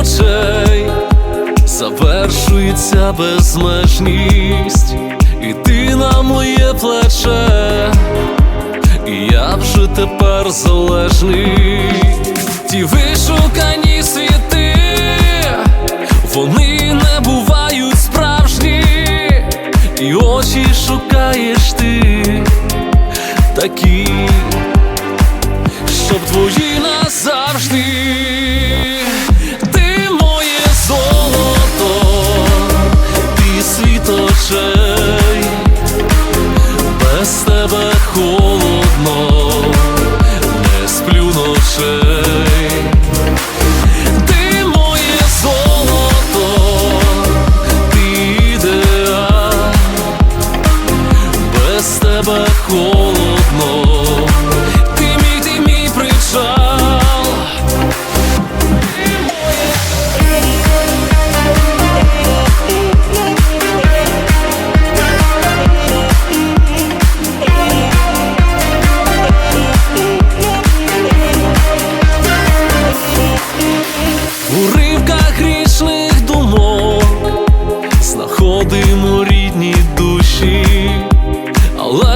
очей завершується безмежність, і ти на моє плече, і я вже тепер залежний. Ті вишукані світи, вони не бувають справжні, і очі шукаєш ти такі, щоб твої назавжди. Тебе холодно,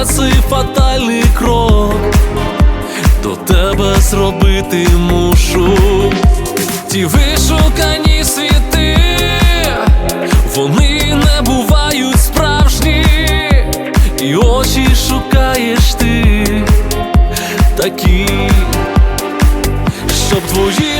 цей фатальний крок до тебе зробити мушу. Ті вишукані світи, вони не бувають справжні, і очі шукаєш ти такі щоб твої.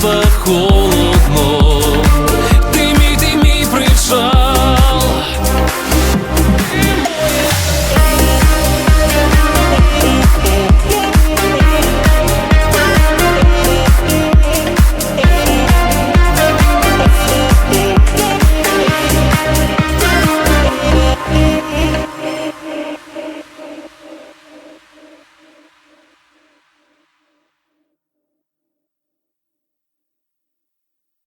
abarrou